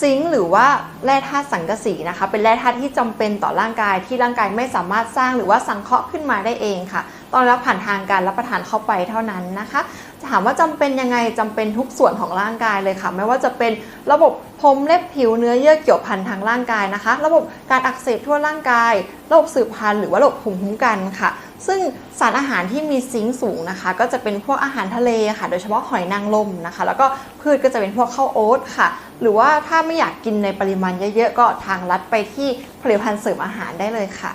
ซิงค์หรือว่าแร่ธาตุสังกะสีนะคะ เป็นแร่ธาตุที่จำเป็นต่อร่างกายที่ร่างกายไม่สามารถสร้างหรือว่าสังเคราะห์ขึ้นมาได้เองค่ะ ต้องรับผ่านทางการรับประทานเข้าไปเท่านั้นนะคะถามว่าจำเป็นยังไงจำเป็นทุกส่วนของร่างกายเลยค่ะ ไม่ว่าจะเป็นระบบผมเล็บผิวเนื้อเยื่อเกี่ยวพันทางร่างกายนะคะ ระบบการอักเสบทั่วร่างกาย ระบบสืบพันธุ์หรือว่าระบบภูมิคุ้มกันค่ะ ซึ่งสารอาหารที่มีซิงค์สูงนะคะ ก็จะเป็นพวกอาหารทะเลค่ะ โดยเฉพาะหอยนางรมนะคะ แล้วก็พืชก็จะเป็นพวกข้าวโอ๊ตค่ะ หรือว่าถ้าไม่อยากกินในปริมาณเยอะๆ ก็ทางลัดไปที่ผลิตภัณฑ์เสริมอาหารได้เลยค่ะ